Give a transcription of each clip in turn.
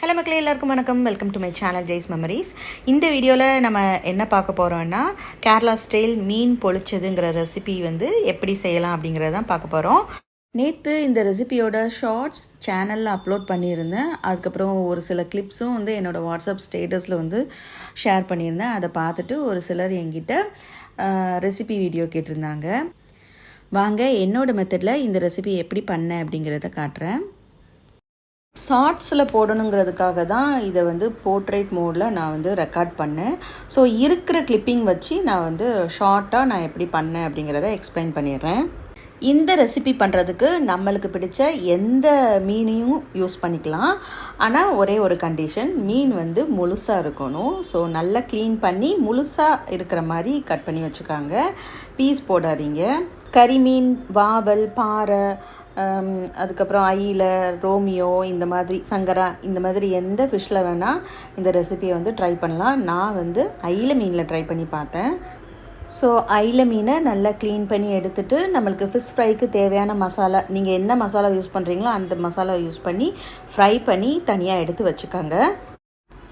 Hello மக்களே எல்லாருக்கும் வணக்கம். Welcome to my channel Jai's memories இந்த வீடியோவில் நம்ம என்ன பார்க்க போகிறோம்னா கேரளா ஸ்டைல் மீன் பொழிச்சதுங்கிற ரெசிபி வந்து எப்படி செய்யலாம் அப்படிங்கிறத தான் பார்க்க போகிறோம் நேற்று இந்த ரெசிபியோட ஷார்ட்ஸ் சேனலில் அப்லோட் பண்ணியிருந்தேன். அதுக்கப்புறம் ஒரு சில கிளிப்ஸும் வந்து என்னோடய வாட்ஸ்அப் ஸ்டேட்டஸில் வந்து ஷேர் பண்ணியிருந்தேன். அதை பார்த்துட்டு ஒரு சிலர் என்கிட்ட ரெசிபி வீடியோ கேட்டிருந்தாங்க. வாங்க என்னோடய மெத்தடில் இந்த ரெசிபி எப்படி பண்ணேன் அப்படிங்கிறத காட்டுறேன். ஷார்ட்ஸில் போடணுங்கிறதுக்காக தான் இதை வந்து போர்ட்ரேட் மோடில் நான் வந்து ரெக்கார்ட் பண்ணேன். ஸோ இருக்கிற கிளிப்பிங் வச்சு நான் வந்து ஷார்ட்டாக நான் எப்படி பண்ணேன் அப்படிங்கிறத எக்ஸ்பிளைன் பண்ணிடுறேன். இந்த ரெசிபி பண்ணுறதுக்கு நம்மளுக்கு பிடிச்ச எந்த மீனையும் யூஸ் பண்ணிக்கலாம். ஆனால் ஒரே ஒரு கண்டிஷன் மீன் வந்து முழுசாக இருக்கணும். ஸோ நல்லா க்ளீன் பண்ணி முழுசாக இருக்கிற மாதிரி கட் பண்ணி வச்சுக்காங்க. பீஸ் போடாதீங்க. கரிமீன் வாவல் பாறை அதுக்கப்புறம் ஐயில் ரோமியோ இந்த மாதிரி சங்கரா இந்த மாதிரி எந்த ஃபிஷ்ஷில் வேணால் இந்த ரெசிபியை வந்து ட்ரை பண்ணலாம். நான் வந்து ஐயில் மீனில் ட்ரை பண்ணி பார்த்தேன். ஸோ ஐல மீனை நல்லா க்ளீன் பண்ணி எடுத்துட்டு நம்மளுக்கு ஃபிஷ் ஃப்ரைக்கு தேவையான மசாலா நீங்கள் என்ன மசாலா யூஸ் பண்ணுறீங்களோ அந்த மசாலா யூஸ் பண்ணி ஃப்ரை பண்ணி தனியாக எடுத்து வச்சுக்கோங்க.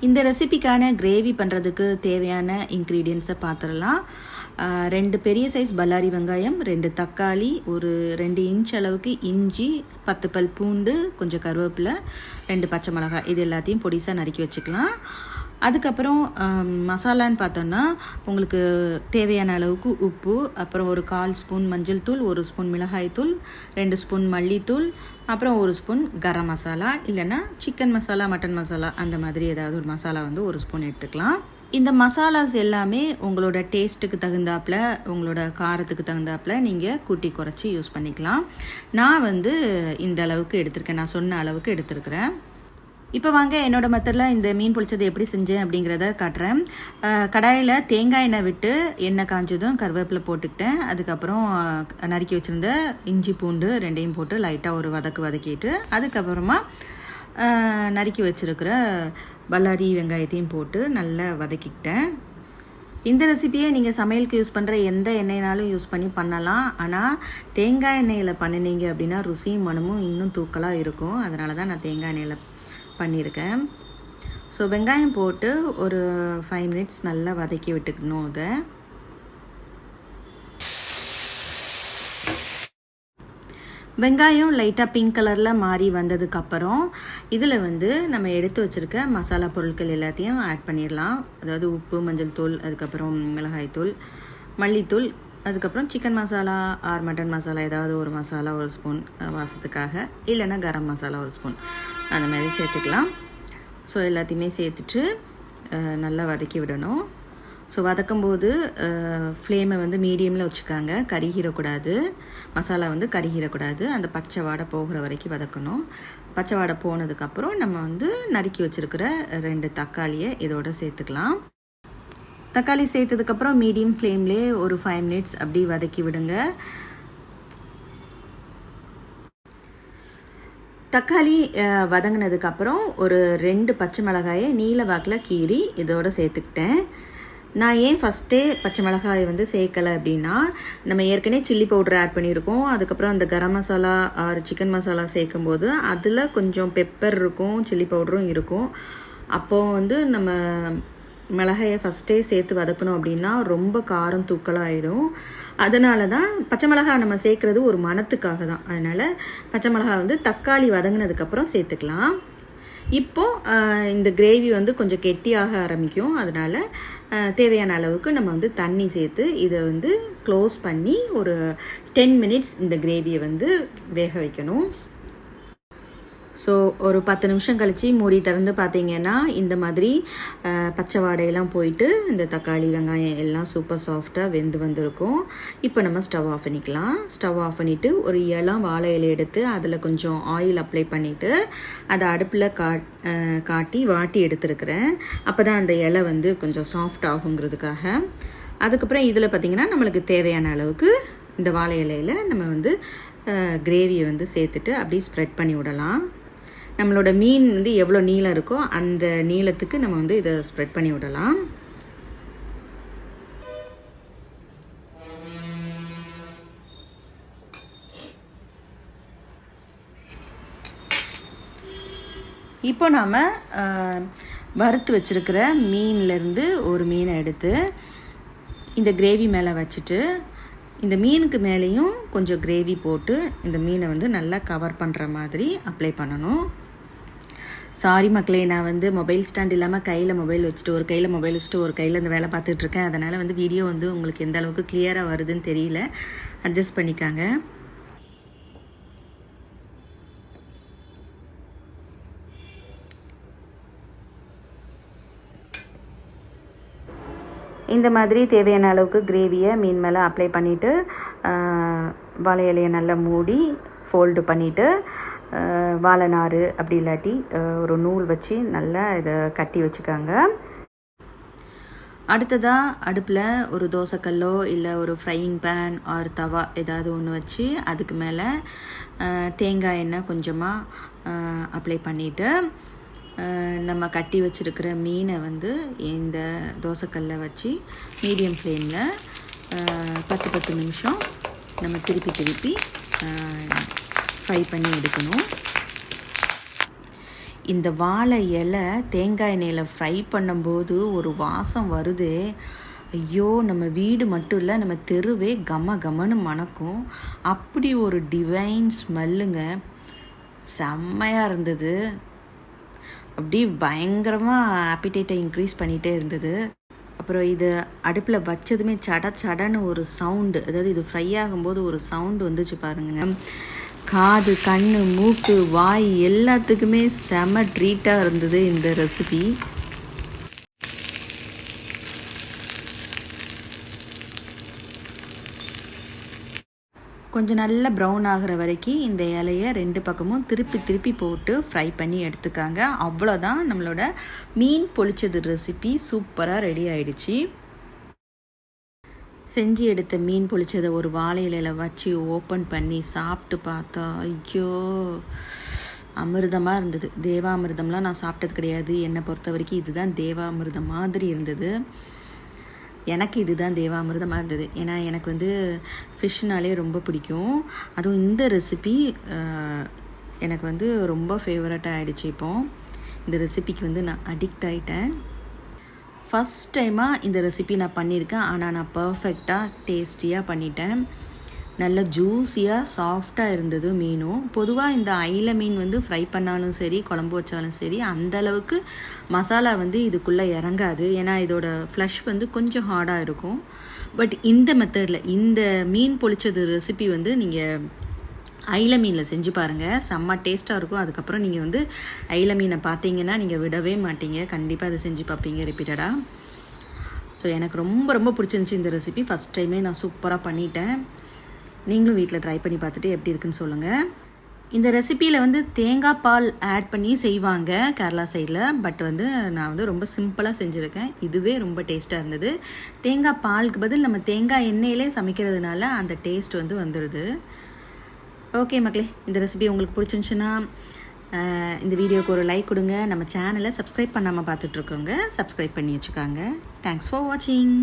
இந்த ரெசிபிக்கான கிரேவி பண்ணுறதுக்கு தேவையான இன்க்ரீடியன்ஸை பார்த்துடலாம் ரெண்டு பெரிய சைஸ் பல்லாரி வெங்காயம் ரெண்டு தக்காளி ஒரு ரெண்டு இன்ச் அளவுக்கு இஞ்சி பத்து பல் பூண்டு கொஞ்சம் கருவேப்பிலை ரெண்டு பச்சை மிளகாய் இது எல்லாத்தையும் பொடிசாக நறுக்கி வச்சுக்கலாம். அதுக்கப்புறம் மசாலான்னு பார்த்தோன்னா உங்களுக்கு தேவையான அளவுக்கு உப்பு அப்புறம் ஒரு கால் ஸ்பூன் மஞ்சள் தூள் ஒரு ஸ்பூன் மிளகாய் தூள் ரெண்டு ஸ்பூன் மல்லித்தூள் அப்புறம் ஒரு ஸ்பூன் கரம் மசாலா இல்லைன்னா சிக்கன் மசாலா மட்டன் மசாலா அந்த மாதிரி ஏதாவது ஒரு மசாலா வந்து ஒரு ஸ்பூன் எடுத்துக்கலாம். இந்த மசாலாஸ் எல்லாமே உங்களோட டேஸ்ட்டுக்கு தகுந்தாப்பில் உங்களோட காரத்துக்கு தகுந்தாப்பில் நீங்கள் கூட்டி குறைச்சி யூஸ் பண்ணிக்கலாம். நான் வந்து இந்த அளவுக்கு எடுத்திருக்கேன். நான் சொன்ன அளவுக்கு எடுத்திருக்கிறேன். இப்போ வாங்க என்னோட மெத்தடில் இந்த மீன் பொழிச்சது எப்படி செஞ்சேன் அப்படிங்கிறத காட்டுறேன். கடாயில் தேங்காய் எண்ணெய் விட்டு எண்ணெய் காஞ்சதும் கருவேப்பிலை போட்டுக்கிட்டேன். அதுக்கப்புறம் நறுக்கி வச்சுருந்த இஞ்சி பூண்டு ரெண்டையும் போட்டு லைட்டாக ஒரு வதக்கு வதக்கிட்டு அதுக்கப்புறமா நறுக்கி வச்சுருக்கிற பல்லாரி வெங்காயத்தையும் போட்டு நல்லா வதக்கிக்கிட்டேன். இந்த ரெசிபியை நீங்கள் சமையலுக்கு யூஸ் பண்ணுற எந்த எண்ணெய்னாலும் யூஸ் பண்ணி பண்ணலாம். ஆனால் தேங்காய் எண்ணெயில் பண்ணினீங்க அப்படின்னா ருசியும் மனமும் இன்னும் தூக்கலாக இருக்கும். அதனால தான் நான் தேங்காய் எண்ணெயில் பண்ணியிருக்கேன். ஸோ வெங்காயம் போட்டு ஒரு ஃபைவ் மினிட்ஸ் நல்லா வதக்கி விட்டுக்கணும் அதை. வெங்காயம் லைட்டாக பிங்க் கலரில் மாறி வந்ததுக்கப்புறம் இதில் வந்து நம்ம எடுத்து வச்சுருக்க மசாலா பொருட்கள் எல்லாத்தையும் ஆட் பண்ணிடலாம் அதாவது உப்பு மஞ்சள் தூள் அதுக்கப்புறம் மிளகாய்த்தூள் மல்லித்தூள் அதுக்கப்புறம் chicken masala or mutton masala ஏதாவது ஒரு மசாலா ஒரு ஸ்பூன் வாசத்துக்காக. இல்லைன்னா கரம் மசாலா ஒரு ஸ்பூன் அந்த மாதிரி சேர்த்துக்கலாம். ஸோ எல்லாத்தையுமே சேர்த்துட்டு நல்லா வதக்கி விடணும். ஸோ வதக்கும்போது ஃப்ளேமை வந்து மீடியமில் வச்சுக்காங்க. கருகிடக்கூடாது. மசாலா வந்து கருகிடக்கூடாது. அந்த பச்சை வாடை போகிற வரைக்கும் வதக்கணும். பச்சை வாடை போனதுக்கப்புறம் நம்ம வந்து நறுக்கி வச்சுருக்கிற ரெண்டு தக்காளியை இதோட சேர்த்துக்கலாம். தக்காளி சேர்த்ததுக்கப்புறம் மீடியம் ஃப்ளேம்லே ஒரு ஃபைவ் மினிட்ஸ் அப்படி வதக்கி விடுங்க. தக்காளி வதங்கினதுக்கப்புறம் ஒரு ரெண்டு பச்சை மிளகாயை நீல வாக்கில் கீறி இதோட சேர்த்துக்கிட்டேன். நான் ஏன் ஃபஸ்ட்டே பச்சை மிளகாய் வந்து சேர்க்கலை அப்படின்னா நம்ம ஏற்கனவே சில்லி பவுடர் ஆட் பண்ணியிருக்கோம். அதுக்கப்புறம் அந்த கரம் மசாலா ஆர் சிக்கன் மசாலா சேர்க்கும் போது அதில் கொஞ்சம் பெப்பர் இருக்கும் சில்லி பவுடரும் இருக்கும். அப்போது வந்து நம்ம மிளகாயை ஃபஸ்ட்டே சேர்த்து வதக்கணும் அப்படின்னா ரொம்ப காரம் தூக்கலாகிடும் அதனால தான் பச்சை மிளகாய் நம்ம சேர்க்குறது ஒரு மனத்துக்காக தான். அதனால் பச்சை மிளகாய் வந்து தக்காளி வதங்கினதுக்கப்புறம் சேர்த்துக்கலாம். இப்போது இந்த கிரேவி வந்து கொஞ்சம் கெட்டியாக ஆரம்பிக்கும். அதனால் தேவையான அளவுக்கு நம்ம வந்து தண்ணி சேர்த்து இதை வந்து க்ளோஸ் பண்ணி ஒரு டென் மினிட்ஸ் இந்த கிரேவியை வந்து வேக வைக்கணும். ஸோ ஒரு பத்து நிமிஷம் கழித்து மூடி திறந்து பார்த்தீங்கன்னா இந்த மாதிரி பச்சை வாடையெல்லாம் போயிட்டு இந்த தக்காளி வெங்காயம் எல்லாம் சூப்பர் சாஃப்டாக வெந்து வந்திருக்கும். இப்போ நம்ம ஸ்டவ் ஆஃப் பண்ணிக்கலாம். ஸ்டவ் ஆஃப் பண்ணிவிட்டு ஒரு இலம் வாழை இலை எடுத்து அதில் கொஞ்சம் ஆயில் அப்ளை பண்ணிவிட்டு அதை அடுப்பில் கா காட்டி வாட்டி எடுத்துருக்கிறேன். அப்போ தான் அந்த இலை வந்து கொஞ்சம் சாஃப்ட் ஆகுங்கிறதுக்காக. அதுக்கப்புறம் இதில் பார்த்திங்கன்னா நம்மளுக்கு தேவையான அளவுக்கு இந்த வாழை இலையில் நம்ம வந்து கிரேவியை வந்து சேர்த்துட்டு அப்படியே ஸ்ப்ரெட் பண்ணி விடலாம். நம்மளோட மீன் வந்து எவ்வளோ நீளம் இருக்கோ அந்த நீளத்துக்கு நம்ம வந்து இதை ஸ்ப்ரெட் பண்ணி விடலாம். இப்போ நாம் வறுத்து வச்சுருக்கிற மீன்லேருந்து ஒரு மீனை எடுத்து இந்த கிரேவி மேலே வச்சுட்டு இந்த மீனுக்கு மேலேயும் கொஞ்சம் கிரேவி போட்டு இந்த மீனை வந்து நல்லா கவர் பண்ணுற மாதிரி அப்ளை பண்ணணும். சாரி மக்களே நான் வந்து மொபைல் ஸ்டாண்ட் இல்லாமல் கையில் மொபைல் வச்சுட்டு ஒரு கையில் மொபைல் வச்சுட்டு ஒரு கையில் இந்த வேலை பார்த்துட்ருக்கேன் அதனால் வந்து வீடியோ வந்து உங்களுக்கு எந்த அளவுக்கு கிளியராக வருதுன்னு தெரியல. அட்ஜஸ்ட் பண்ணிக்காங்க. இந்த மாதிரி தேவையான அளவுக்கு கிரேவியை மீன் மேலே அப்ளை பண்ணிவிட்டு வளையலையை நல்லா மூடி ஃபோல்டு பண்ணிவிட்டு வாழைநாறு அப்படி இல்லாட்டி ஒரு நூல் வச்சு நல்லா இதை கட்டி வச்சுக்காங்க. அடுத்ததாக அடுப்பில் ஒரு தோசைக்கல்லோ இல்லை ஒரு ஃப்ரையிங் பேன் ஆர் தவா ஏதாவது ஒன்று வச்சு அதுக்கு மேலே தேங்காய் எண்ணெய் கொஞ்சமாக அப்ளை பண்ணிவிட்டு நம்ம கட்டி வச்சுருக்கிற மீனை வந்து இந்த தோசைக்கல்லை வச்சு மீடியம் ஃப்ளேமில் பத்து பத்து நிமிஷம் நம்ம திருப்பி திருப்பி ஃப்ரை பண்ணி எடுக்கணும். இந்த வாழை இலை தேங்காய் எண்ணெயில் ஃப்ரை பண்ணும்போது ஒரு வாசம் வருது. ஐயோ நம்ம வீடு மட்டும் இல்லை நம்ம தெருவே கம கமன்னு மணக்கும். அப்படி ஒரு டிவைன் ஸ்மெல்லுங்க செம்மையாக இருந்தது. அப்படி பயங்கரமாக ஆப்பிடேட்டை இன்க்ரீஸ் பண்ணிகிட்டே இருந்தது. அப்புறம் இது அடுப்பில் வச்சதுமே சட சடன்னு ஒரு சவுண்டு அதாவது இது ஃப்ரை ஆகும்போது ஒரு சவுண்டு வந்துச்சு பாருங்க. காது கண் மூக்கு வாய் எல்லாத்துக்குமே செம ட்ரீட்டாக இருந்தது இந்த ரெசிபி கொஞ்சம் நல்லா ப்ரௌன் ஆகிற வரைக்கும் இந்த இலையை ரெண்டு பக்கமும் திருப்பி திருப்பி போட்டு ஃப்ரை பண்ணி எடுத்துக்காங்க. அவ்வளோதான் நம்மளோட மீன் பொழிச்சது ரெசிபி சூப்பராக ரெடி ஆயிடுச்சு. செஞ்சு எடுத்த மீன் பொழிச்சதை ஒரு வாழை இலையில் வச்சு ஓப்பன் பண்ணி சாப்பிட்டு பார்த்தா ஐயோ அமிர்தமாக இருந்தது. தேவாமிர்தம்லாம் நான் சாப்பிட்டது கிடையாது. என்னை பொறுத்த வரைக்கும் இதுதான் தேவாமிர்தம் மாதிரி இருந்தது. எனக்கு இதுதான் தேவாமிர்தமாக இருந்தது. ஏன்னா எனக்கு வந்து ஃபிஷ்னாலே ரொம்ப பிடிக்கும். அதுவும் இந்த ரெசிபி எனக்கு வந்து ரொம்ப ஃபேவரட்டாக ஆகிடுச்சு இப்போது இந்த ரெசிபிக்கு வந்து நான் அடிக்ட் ஆகிட்டேன் ஃபஸ்ட் டைமாக இந்த ரெசிபி நான் பண்ணியிருக்கேன். ஆனால் நான் பர்ஃபெக்டாக டேஸ்டியாக பண்ணிட்டேன். நல்ல ஜூஸியாக சாஃப்டாக இருந்தது மீனும் பொதுவாக இந்த ஐல மீன் வந்து ஃப்ரை பண்ணாலும் சரி குழம்பு வச்சாலும் சரி அந்தளவுக்கு மசாலா வந்து இதுக்குள்ளே இறங்காது. ஏன்னா இதோட ஃப்ளஷ் வந்து கொஞ்சம் ஹார்டாக இருக்கும். பட் இந்த மெத்தடில் இந்த மீன் பொழிச்சது ரெசிபி வந்து நீங்கள் ஐல மீனில் செஞ்சு பாருங்கள் செம்ம டேஸ்ட்டாக இருக்கும். அதுக்கப்புறம் நீங்கள் வந்து ஐல மீனை பார்த்தீங்கன்னா நீங்கள் விடவே மாட்டீங்க. கண்டிப்பாக அதை செஞ்சு பார்ப்பீங்க ரிப்பீட்டடாக ஸோ எனக்கு ரொம்ப ரொம்ப பிடிச்சிருந்துச்சி இந்த ரெசிபி ஃபஸ்ட் டைமே நான் சூப்பராக பண்ணிட்டேன். நீங்களும் வீட்டில் ட்ரை பண்ணி பார்த்துட்டு எப்படி இருக்குன்னு சொல்லுங்கள் இந்த ரெசிப்பியில் வந்து தேங்காய் பால் ஆட் பண்ணி செய்வாங்க கேரளா சைடில் பட் வந்து நான் வந்து ரொம்ப சிம்பிளாக செஞ்சுருக்கேன். இதுவே ரொம்ப டேஸ்ட்டாக இருந்தது. தேங்காய் பாலுக்கு பதில் நம்ம தேங்காய் எண்ணெயிலே சமைக்கிறதுனால அந்த டேஸ்ட் வந்து வந்துடுது ஓகே மக்களே இந்த ரெசிபி உங்களுக்கு பிடிச்சிருந்துச்சுன்னா இந்த வீடியோக்கு ஒரு லைக் கொடுங்க. நம்ம சேனலை சப்ஸ்கிரைப் பண்ணாமல் பார்த்துட்ருக்கோங்க சப்ஸ்கிரைப் பண்ணி வச்சுக்காங்க. தேங்க்ஸ் ஃபார் வாட்சிங்